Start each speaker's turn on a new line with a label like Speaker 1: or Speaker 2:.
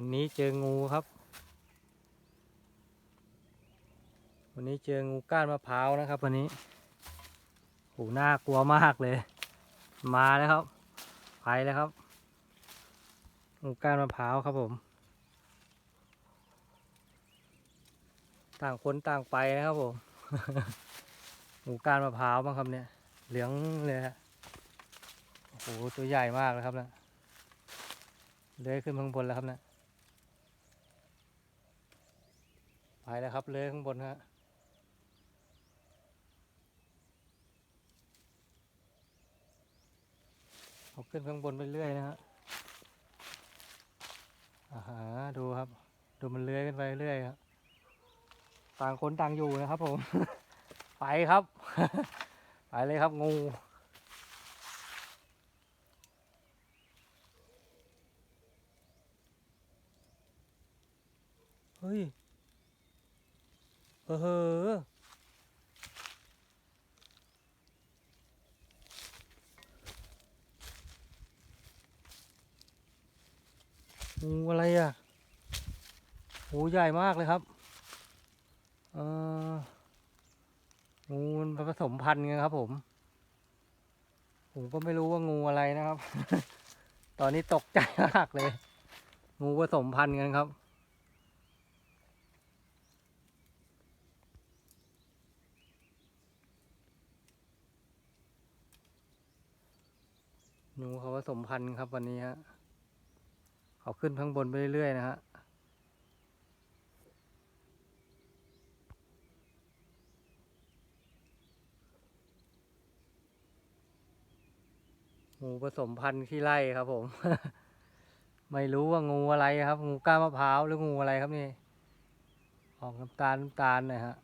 Speaker 1: วันนี้เจองูครับ วันนี้เจองูก้านมะพร้าวนะครับ วันนี้โหน่ากลัวมากเลย มาแล้วครับ ไปแล้วครับ งูก้านมะพร้าวครับผม ต่างคนต่างไปนะครับผม งูก้านมะพร้าวบ้างครับเนี่ย เหลืองเลยฮะโอ้โหตัวใหญ่มากเลยครับนะเลื้อยขึ้นข้างบนแล้วครับนะ ไปแล้วครับเลยข้างบนฮะเอาขึ้นข้างบนไปเรื่อยนะฮะอ่าฮะดูครับ ดูมันเลื้อยขึ้นไปเรื่อยครับต่างคนต่างอยู่นะครับผม ไปครับ ไปเลยครับงูเฮ้ย เอองูอะไรอะงูใหญ่มากเลยครับ เอองูมันผสมพันธุ์กันครับผม ผมก็ไม่รู้ว่างูอะไรนะครับ ตอนนี้ตกใจมากเลย งูผสมพันธุ์กันครับ หนูเขาผสมพันธุ์ครับวันนี้ฮะเขาขึ้นข้างบนไปเรื่อยๆนะฮะงูผสมพันธุ์ขี้ไร่ครับผม ไม่รู้ว่างูอะไรครับ งูก้ามะพร้าวหรืองูอะไรครับนี่ ออกน้ำตาลน้ำตาลหน่อยฮะ